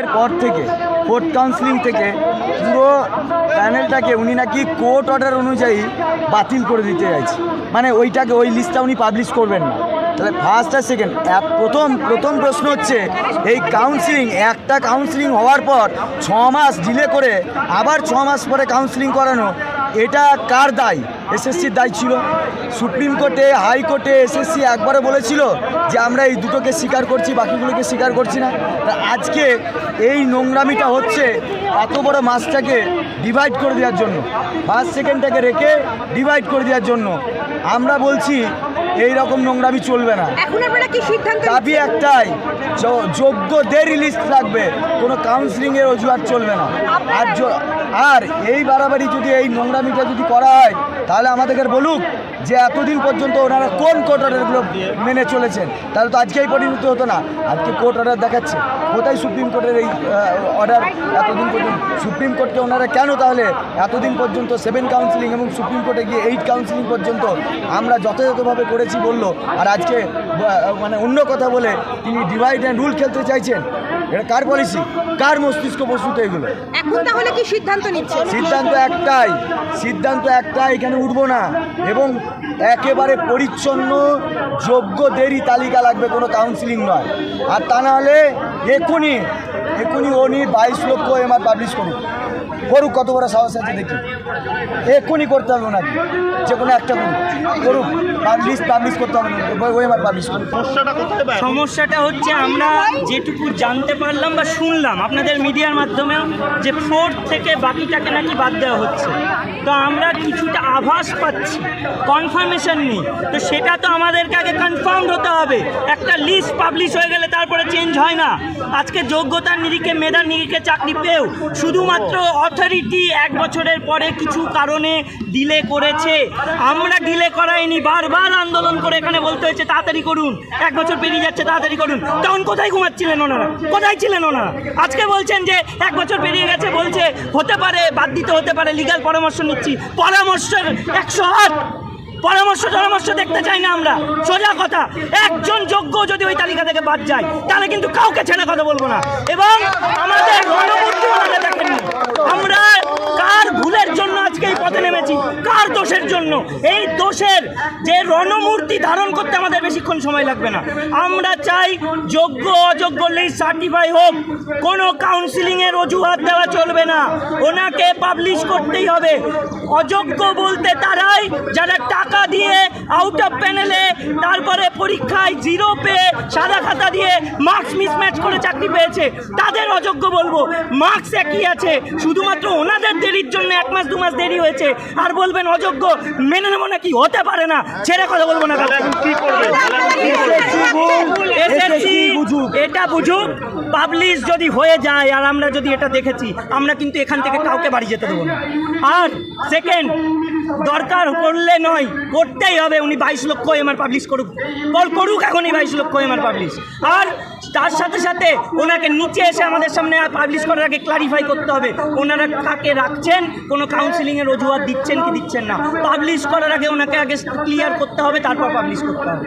এর পর থেকে কোর্ট কাউন্সিলিং থেকে পুরো প্যানেলটাকে উনি নাকি কোর্ট অর্ডার অনুযায়ী বাতিল করে দিতে চাইছে। মানে ওইটাকে, ওই লিস্টটা উনি পাবলিশ করবেন না। তাহলে ফার্স্ট আর সেকেন্ড প্রথম প্রথম প্রশ্ন হচ্ছে, এই কাউন্সিলিং একটা কাউন্সিলিং হওয়ার পর ছ মাস ডিলে করে আবার ছ মাস পরে কাউন্সিলিং করানো, এটা কার দায়? এসএসসির দায় ছিল। সুপ্রিম কোর্টে হাইকোর্টে এসএসসি একবারে বলেছিল যে আমরা এই দুটোকে স্বীকার করছি, বাকিগুলোকে স্বীকার করছি না। তা আজকে এই নোংরামিটা হচ্ছে এত বড় মাছটাকে ডিভাইড করে দেওয়ার জন্য। ফার্স্ট সেকেন্ডটাকে রেখে ডিভাইড করে দেওয়ার জন্য। আমরা বলছি এই রকম নোংরামি চলবে না। এখন আপনারা কি সিদ্ধান্ত দাবি একটাই য- যোগ্যদের লিস্ট থাকবে কোনো কাউন্সিলিংয়ের অজুহাত চলবে না। আর আর এই বাড়াবাড়ি যদি এই নোংরামিটা যদি করা হয় তাহলে আমাদেরকে বলুক যে এতদিন পর্যন্ত ওনারা কোন কোর্ট অর্ডারগুলো মেনে চলেছেন। তাহলে তো আজকেই পরিণত হতো না। আজকে কোর্ট অর্ডার দেখাচ্ছে। কোথায় সুপ্রিম কোর্টের এই অর্ডার এতদিন পর্যন্ত? সুপ্রিম কোর্টকে ওনারা কেন তাহলে এতদিন পর্যন্ত সেভেন কাউন্সিলিং এবং সুপ্রিম কোর্টে গিয়ে এইট কাউন্সিলিং পর্যন্ত আমরা যথাযথভাবে করেছি বলল। আর আজকে মানে অন্য কথা বলে তিনি ডিভাইড অ্যান্ড রুল খেলতে চাইছেন। এটা কার পলিসি কার মস্তিষ্ক প্রস্তুত এগুলো? এখন তাহলে কি সিদ্ধান্ত নিচ্ছেন সিদ্ধান্ত একটাই। সিদ্ধান্ত একটাই এখানে উঠবো না। এবং একেবারে পরিচ্ছন্ন যোগ্যদেরই তালিকা লাগবে কোনো কাউন্সিলিং নয়। আর তা নাহলে এখনই এখনই উনি বাইশ লক্ষ এমআর পাবলিশ করুক করুক কত বড় সাহস আছে দেখি। এক্ষুনি করতে হবে ওনাকে যে কোনো একটা করুক। করুক পাবলিশ পাবলিশ করতে হবে ও এমআর পাবলিশ সমস্যাটা হচ্ছে আমরা যেটুকু জানতে পারলাম বা শুনলাম আপনাদের মিডিয়ার মাধ্যমে যে ফোর্থ থেকে বাকিটাকে নাকি বাদ দেওয়া হচ্ছে। তো আমরা কিছুটা আভাস পাচ্ছি কনফার্মেশন নেই তো সেটা তো আমাদেরকে আগে কনফার্ম হতে হবে। একটা লিস্ট পাবলিশ হয়ে গেলে তারপরে চেঞ্জ হয় না। আজকে যোগ্যতার নিরিখে মেধার নিরিখে চাকরি পেয়েও শুধুমাত্র অথরিটি এক বছরের পরে কিছু কারণে ডিলে করেছে। আমরা ডিলে করাইনি, বারবার আন্দোলন করে এখানে বলতে হয়েছে, তাড়াতাড়ি করুন। এক বছর পেরিয়ে যাচ্ছে, তাড়াতাড়ি করুন। তখন কোথায় ঘুমাচ্ছিলেন ওনারা? কোথায় ছিলেন ওনারা? আজকে বলছেন যে এক বছর পেরিয়ে গেছে, বলছে, হতে পারে, বাদ দিতে হতে পারে লিগাল পরামর্শ নিচ্ছি। পরামর্শের একশো আট পরামর্শ পরামর্শ দেখতে চাই না আমরা। সোজা কথা, একজন যোগ্য যদি ওই তালিকা থেকে বাদ যায়, তাহলে কিন্তু কাউকে ছেড়ে কথা বলব না। এবং আমাদের গণমূর্তি ওনারা দেখেননি আমরা কার ভুলের জন্য আজকে এই পথে নেমেছি কার দোষের জন্য এই দোষের যে রণমূর্তি ধারণ করতে আমাদের বেশিক্ষণ সময় লাগবে না। আমরা চাই যোগ্য, অযোগ্য লিস্ট সার্টিফাই হোক। কোনো কাউন্সিলিংয়ের অজুহাত দেওয়া চলবে না। ওনাকে পাবলিশ করতেই হবে। অযোগ্য বলতে তারাই যারা টাকা দিয়ে আউট অফ প্যানেলে তারপরে পরীক্ষায় জিরো পেয়ে সাদা খাতা দিয়ে মার্কস মিসম্যাচ করে চাকরি পেয়েছে। তাদের অযোগ্য বলব মার্কস একই আছে শুধুমাত্র ওনাদের দেরির জন্য এক মাস দু মাস দেরি হয়েছে। আর বলবেন অযোগ্য মেনে নেব নাকি? হতে পারে না ছেড়ে কথা বলব না কি। এটা বুঝুক পাবলিশ যদি হয়ে যায় আর আমরা যদি এটা দেখেছি আমরা কিন্তু এখান থেকে কাউকে বাড়ি যেতে দেবো না। আর সেকেন্ড দরকার করলে নয়, করতেই হবে, উনি বাইশ লক্ষ এমআর পাবলিশ করুক। বল করুক এখনই বাইশ লক্ষ এমআর পাবলিশ আর তার সাথে সাথে ওনাকে নিচে এসে আমাদের সামনে আর পাবলিশ করার আগে ক্লারিফাই করতে হবে। ওনারা কাকে রাখছেন, কোনো কাউন্সিলিংয়ের অজুহাত দিচ্ছেন কি দিচ্ছেন না। পাবলিশ করার আগে ওনাকে আগে ক্লিয়ার করতে হবে, তারপর পাবলিশ করতে হবে।